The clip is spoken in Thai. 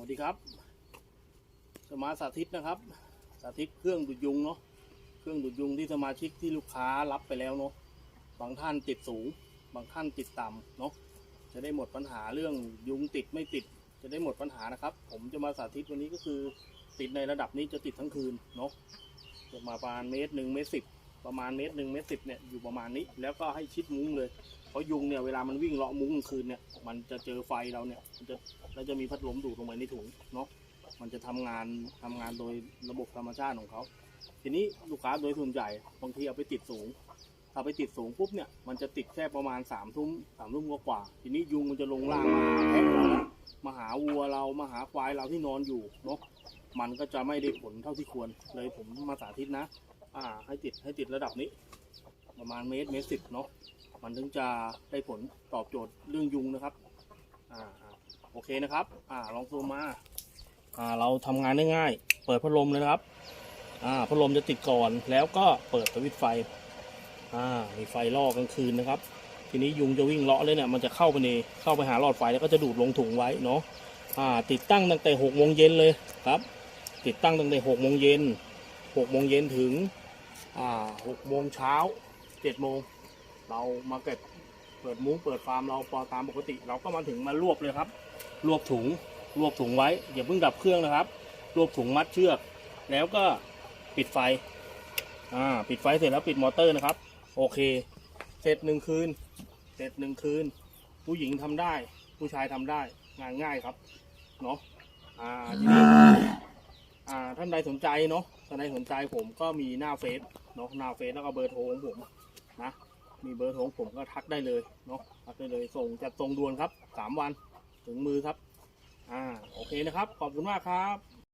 สวัสดีครับจะมาสาธิตนะครับ สาธิตเครื่องดูดยุงเนาะ เครื่องดูดยุงที่สมาชิกที่ลูกค้ารับไปแล้วเนาะ บางท่านติดสูง บางท่านติดต่ำเนาะ จะได้หมดปัญหาเรื่องยุงติดไม่ติด จะได้หมดปัญหานะครับ ผมจะมาสาธิตวันนี้ก็คือ ติดในระดับนี้จะติดทั้งคืนเนาะจะมาประมาณเมตรหนึ่งเมตรสิบ ประมาณเมตรหนึ่งเมตรสิบเนี่ยอยู่ประมาณนี้ แล้วก็ให้ชิดมุ้งเลย เพราะยุงเนี่ยเวลามันวิ่งเลาะมุ้งคืนเนี่ยมันจะเจอไฟเราเนี่ยมันจะแล้วจะมีพัดลมดูดลงไปในถุงเนาะมันจะทำงานทำงานโดยระบบธรรมชาติของเขาทีนี้ลูกค้าโดยส่วนใหญ่บางทีเอาไปติดสูงถ้าไปติดสูงปุ๊บเนี่ยมันจะติดแค่ประมาณสามทุ่มสามทุ่มกว่าทีนี้ยุงมันจะลงล่างมาแพะเรามาหาวัวเรามาหาควายเราที่นอนอยู่เนาะมันก็จะไม่ได้ผลเท่าที่ควรเลยผมมาสาธิตนะ อ่า ให้ติดให้ติดระดับนี้ ประมาณเมตรเมตรสิบเนาะมันถึงจะได้ผลตอบโจทย์เรื่องยุงนะครับอ่าโอเคนะครับ อ่าลองซูมมาอ่าเราทำงานได้ง่าย เปิดพัดลมเลยนะครับอ่าพัดลมจะติดก่อนแล้วก็เปิดสวิตช์ไฟอ่ามีไฟล่อกลางคืนนะครับ ทีนี้ยุงจะวิ่งเลาะเลยเนี่ยมันจะเข้าไปในเข้าไปหาหลอดไฟแล้วก็จะดูดลงถุงไว้เนาะอ่าติดตั้งตั้งแต่หกโมงเย็นเลยครับ ติดตั้งตั้งแต่หกโมงเย็นหกโมงเย็นถึง หกโมงเช้าเจ็ดโมงเรามาเก็บเปิดมุ้งเปิดฟาร์มเราปอตามปกติ เราก็มาถึงมารวบเลยครับ รวบถุงรวบถุงไว้อย่าเพิ่งดับเครื่องนะครับ รวบถุงมัดเชือก แล้วก็ปิดไฟอ่าปิดไฟเสร็จแล้วปิดมอเตอร์นะครับ โอเค เสร็จหนึ่งคืน เสร็จหนึ่งคืน ผู้หญิงทำได้ ผู้ชายทำได้งานง่ายครับเนาะอ่าทีนี้อ่าท่านใดสนใจเนาะ ถ้านใดสนใจผมก็มีหน้าเฟซเนาะหน้าเฟซแล้วก็เบอร์โทรของผมนะมีเบอร์โทรของผมก็ทักได้เลยเนาะทักได้เลยส่งจัดส่งด่วนครับสามวันถึงมือครับ อ่าโอเคนะครับ ขอบคุณมากครับ